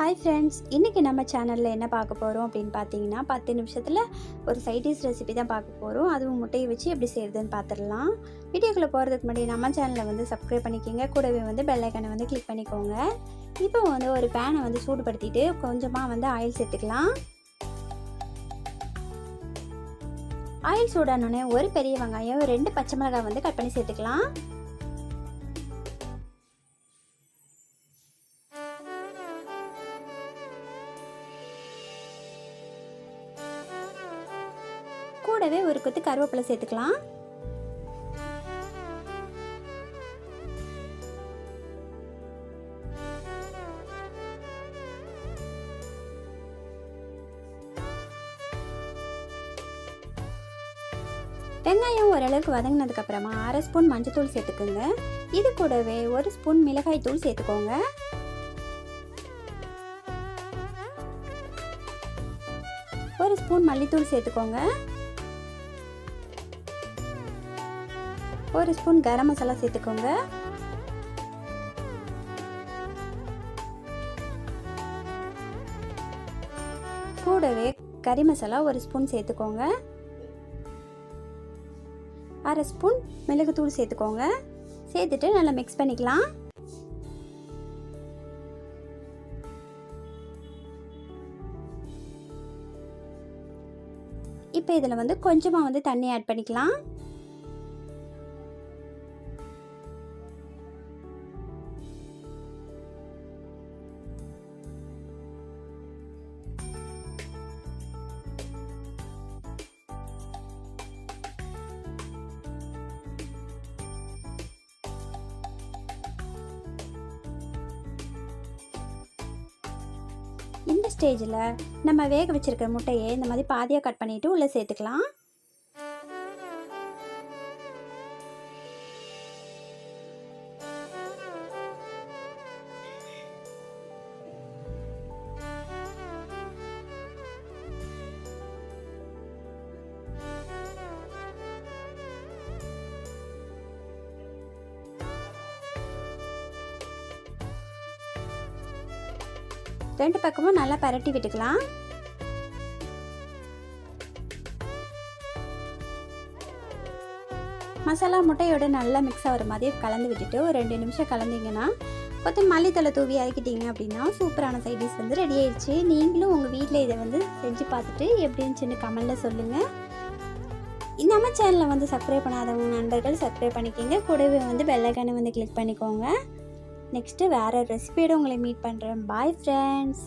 Hi friends இன்றைக்கி நம்ம சேனலில் என்ன பார்க்க போகிறோம் அப்படின்னு பார்த்தீங்கன்னா பத்து நிமிஷத்தில் ஒரு சைடிஷ் ரெசிபி தான் பார்க்க போகிறோம் அதுவும் முட்டையை வச்சு எப்படி செய்கிறதுன்னு பார்த்துடலாம். வீடியோக்குள்ளே போகிறதுக்கு முன்னாடி நம்ம சேனலை வந்து சப்ஸ்கிரைப் பண்ணிக்கோங்க. கூடவே வந்து பெல்லைக்கனை வந்து கிளிக் பண்ணிக்கோங்க. இப்போ வந்து ஒரு பேனை வந்து சூடுபடுத்திட்டு கொஞ்சமாக வந்து ஆயில் சேர்த்துக்கலாம். ஆயில் சூடானோடனே ஒரு பெரிய வெங்காயம் ரெண்டு பச்சை மிளகாய் வந்து கட் பண்ணி சேர்த்துக்கலாம். கூடவே ஒரு கொத்து கருவேப்பிலை சேர்த்துக்கலாம். வெங்காயம் ஓரளவுக்கு வதங்கினதுக்கு அப்புறமா அரை ஸ்பூன் மஞ்சத்தூள் சேர்த்துக்கோங்க. இது கூடவே ஒரு ஸ்பூன் மிளகாய் தூள் சேர்த்துக்கோங்க. ஒரு ஸ்பூன் மல்லித்தூள் சேர்த்துக்கோங்க. ஒரு ஸ்பூன் கரம் மசாலா சேர்த்துக்கோங்க. கூடவே கறி மசாலா ஒரு ஸ்பூன் சேர்த்துக்கோங்க. அரை ஸ்பூன் மிளகுத்தூள் சேர்த்துக்கோங்க. சேர்த்துட்டு நல்லா மிக்ஸ் பண்ணிக்கலாம். இப்போ இதில் வந்து கொஞ்சமாக வந்து தண்ணி ஆட் பண்ணிக்கலாம். இந்த ஸ்டேஜில் நம்ம வேக வச்சிருக்கிற முட்டையை இந்த மாதிரி பாதியாக கட் பண்ணிவிட்டு உள்ளே சேர்த்துக்கலாம். ரெண்டு பக்கமும் நல்லா பரட்டி விட்டுக்கலாம். மசாலா முட்டையோட நல்லா மிக்ஸ் ஆகிற மாதிரி கலந்து விட்டுட்டு ஒரு ரெண்டு நிமிஷம் கலந்தீங்கன்னா கொத்து மல்லித்தலை தூவி இறக்கிட்டீங்க அப்படின்னா சூப்பரான சைடிஷ் வந்து ரெடி ஆயிடுச்சு. நீங்களும் உங்கள் வீட்டில் இதை வந்து செஞ்சு பார்த்துட்டு எப்படி இருந்துச்சுன்னு கமெண்டில் சொல்லுங்கள் நம்ம சேனலில் வந்து சப்ஸ்கிரைப் பண்ணாதவங்க நண்பர்கள் சப்ஸ்கிரைப் பண்ணிக்கோங்க. கூடவே வந்து பெல்லைக்கானு வந்து கிளிக் பண்ணிக்கோங்க. நெக்ஸ்ட்டு வேறு ரெசிபியோட உங்களை மீட் பண்ணுறேன். Bye friends